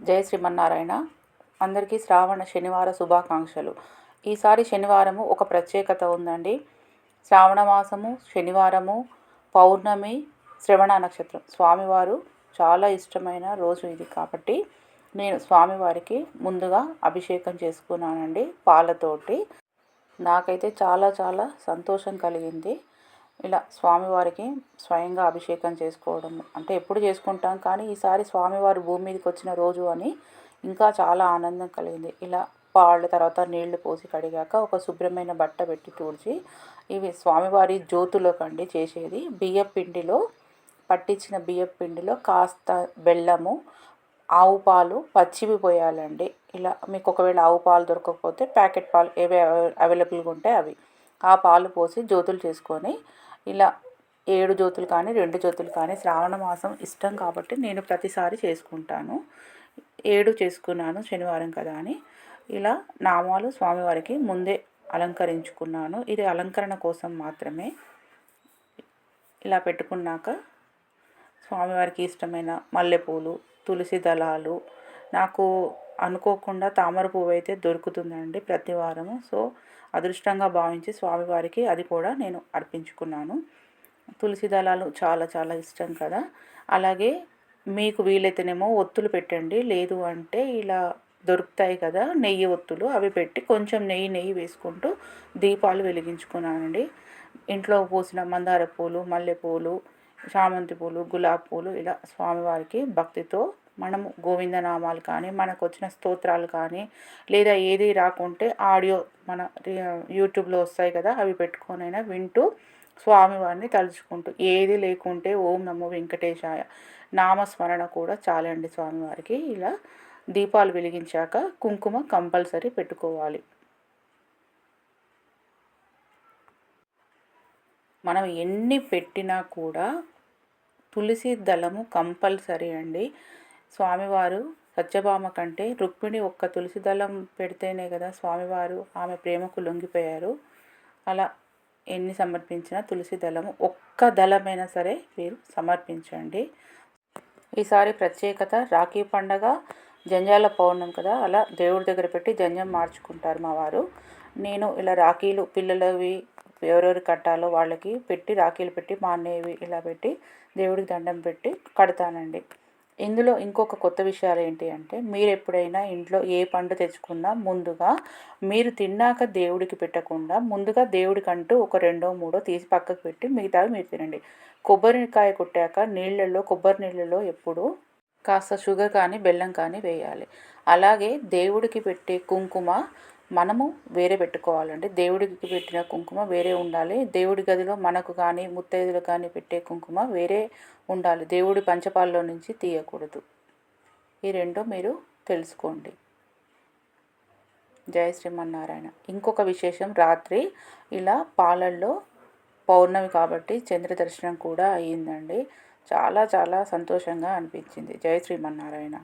జయ శ్రీమన్నారాయణ. అందరికీ శ్రావణ శనివార శుభాకాంక్షలు. ఈసారి శనివారము ఒక ప్రత్యేకత ఉందండి. శ్రావణ మాసము శనివారము పౌర్ణమి శ్రవణ నక్షత్రం. స్వామివారు చాలా ఇష్టమైన రోజు ఇది కాబట్టి నేను స్వామివారికి ముందుగా అభిషేకం చేసుకున్నానండి పాలతోటి. నాకైతే చాలా చాలా సంతోషం కలిగింది. ఇలా స్వామివారికి స్వయంగా అభిషేకం చేసుకోవడం అంటే ఎప్పుడు చేసుకుంటాం కానీ ఈసారి స్వామివారి భూమి మీదకి వచ్చిన రోజు అని ఇంకా చాలా ఆనందం కలిగింది. ఇలా పాళ్ళ తర్వాత నీళ్ళు పోసి కడిగాక ఒక శుభ్రమైన బట్ట పెట్టి తుడిచి ఇవి స్వామివారి జ్యోతులోకండి చేసేది. బియ్య పిండిలో పట్టించిన బియ్య పిండిలో కాస్త బెల్లము ఆవు పాలు పచ్చివి పోయాలండి. ఇలా మీకు ఒకవేళ ఆవు పాలు దొరకకపోతే ప్యాకెట్ పాలు ఏవి అవైలబుల్గా ఉంటే అవి. ఆ పాలు పోసి జ్యోతులు చేసుకొని ఇలా ఏడు జ్యోతులు కానీ రెండు జ్యోతులు కానీ శ్రావణ మాసం ఇష్టం కాబట్టి నేను ప్రతిసారి చేసుకుంటాను. ఏడు చేసుకున్నాను శనివారం కదా అని. ఇలా నామాలు స్వామివారికి ముందే అలంకరించుకున్నాను. ఇది అలంకరణ కోసం మాత్రమే. ఇలా పెట్టుకున్నాక స్వామివారికి ఇష్టమైన మల్లెపూలు తులసి దళాలు నాకు అనుకోకుండా తామర పువ్వు అయితే దొరుకుతుందండి ప్రతి వారము. సో అదృష్టంగా భావించి స్వామివారికి అది కూడా నేను అర్పించుకున్నాను. తులసి దళాలు చాలా చాలా ఇష్టం కదా. అలాగే మీకు వీలైతేనేమో ఒత్తులు పెట్టండి. లేదు అంటే ఇలా దొరుకుతాయి కదా నెయ్యి ఒత్తులు అవి పెట్టి కొంచెం నెయ్యి నెయ్యి వేసుకుంటూ దీపాలు వెలిగించుకున్నానండి. ఇంట్లో పూసిన మందార పూలు మల్లెపూలు చామంతి పూలు గులాబీ పూలు ఇలా స్వామివారికి భక్తితో మనము గోవిందనామాలు కానీ మనకు వచ్చిన స్తోత్రాలు కానీ లేదా ఏది రాకుంటే ఆడియో మన యూట్యూబ్లో వస్తాయి కదా అవి పెట్టుకొనైనా వింటూ స్వామివారిని తలుచుకుంటూ ఏది లేకుంటే ఓం నమో వెంకటేశాయ నామస్మరణ కూడా చాలండి స్వామివారికి. ఇలా దీపాలు వెలిగించాక కుంకుమ కంపల్సరీ పెట్టుకోవాలి. మనం ఎన్ని పెట్టినా కూడా తులసి దళము కంపల్సరీ అండి. స్వామివారు సత్యభామ కంటే రుక్మిణి ఒక్క తులసి దళం పెడితేనే కదా స్వామివారు ఆమె ప్రేమకు లొంగిపోయారు. అలా ఎన్ని సమర్పించినా తులసి దళము ఒక్క దళమైనా సరే మీరు సమర్పించండి. ఈసారి ప్రత్యేకత రాఖీ పండగ జంజాల పౌర్ణం కదా అలా దేవుడి దగ్గర పెట్టి జంజం మార్చుకుంటారు మా వారు. నేను ఇలా రాఖీలు పిల్లలవి ఎవరెవరు కట్టాలో వాళ్ళకి పెట్టి రాఖీలు పెట్టి మా అన్నయ్యవి ఇలా పెట్టి దేవుడికి దండం పెట్టి కడతానండి. ఇందులో ఇంకొక కొత్త విషయాలు ఏంటి అంటే మీరు ఎప్పుడైనా ఇంట్లో ఏ పండు తెచ్చుకున్నా ముందుగా మీరు తిన్నాక దేవుడికి పెట్టకుండా ముందుగా దేవుడికంటూ ఒక రెండో మూడో తీసి పక్కకు పెట్టి మిగతావి మీరు తినండి. కొబ్బరికాయ కొట్టాక నీళ్ళల్లో కొబ్బరి నీళ్ళలో ఎప్పుడు కాస్త షుగర్ కానీ బెల్లం కానీ వేయాలి. అలాగే దేవుడికి పెట్టే కుంకుమ మనము వేరే పెట్టుకోవాలండి. దేవుడికి పెట్టిన కుంకుమ వేరే ఉండాలి. దేవుడి గదిలో మనకు కానీ ముత్తైదులు కానీ పెట్టే కుంకుమ వేరే ఉండాలి. దేవుడి పంచపాలలో నుంచి తీయకూడదు. ఈ రెండు మీరు తెలుసుకోండి. జయ శ్రీమన్నారాయణ. ఇంకొక విశేషం రాత్రి ఇలా పాలల్లో పౌర్ణమి కాబట్టి చంద్ర దర్శనం కూడా అయ్యిందండి. చాలా చాలా సంతోషంగా అనిపించింది. జయ శ్రీమన్నారాయణ.